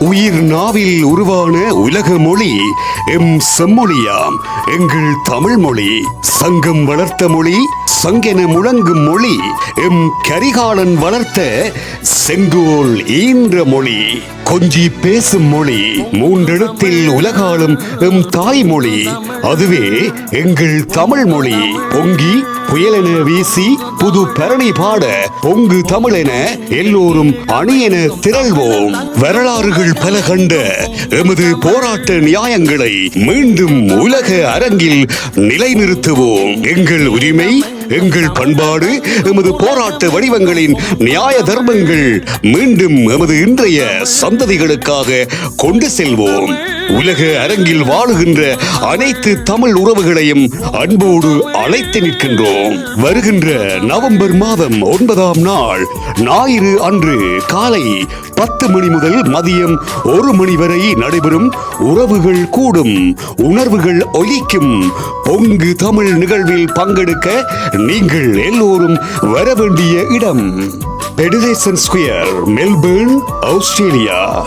உயிர் நாவில் உருவான உலக மொழி எம் செம்மொழியாம். எங்கள் தமிழ் மொழி சங்கம் வளர்த்த மொழி சங்கென முழங்கும் மொழி எம் கரிகாலன் வளர்த்த செங்கோல் ஈன்ற மொழி கொஞ்சி பேசும் மொழி மூன்றெழுத்தில் உலகாலும் எம் தாய்மொழி அதுவே எங்கள் தமிழ் மொழி பொங்கி புயலென வீசி புது பரணி பாட பொங்கு தமிழென எல்லோரும் அணியென திரள்வோம். வரலாறுகள் பல கண்ட எமது போராட்ட நியாயங்களை மீண்டும் உலக அரங்கில் நிலைநிறுத்துவோம். எங்கள் உரிமை எங்கள் பண்பாடு எமது போராட்ட வடிவங்களின் நியாய தர்மங்கள் மீண்டும் எமது இன்றைய சந்ததிகளுக்காக கொண்டு செல்வோம். உலக அரங்கில் வாழுகின்ற அனைத்து தமிழ் உறவுகளையும் அன்போடு அழைத்து நிற்கின்றோம். வருகின்ற நவம்பர் மாதம் ஒன்பதாம் நாள் ஞாயிறு அன்று காலை பத்து மணி முதல் மதியம் ஒரு மணி வரை நடைபெறும் உறவுகள் கூடும் உணர்வுகள் ஒலிக்கும். பொங்கு தமிழ் நிகழ்வில் பங்கெடுக்க நீங்கள் எல்லோரும் வர வேண்டிய இடம். பெடிலேசன் ஸ்கொயர் மெல்பர்ன் ஆஸ்திரேலியா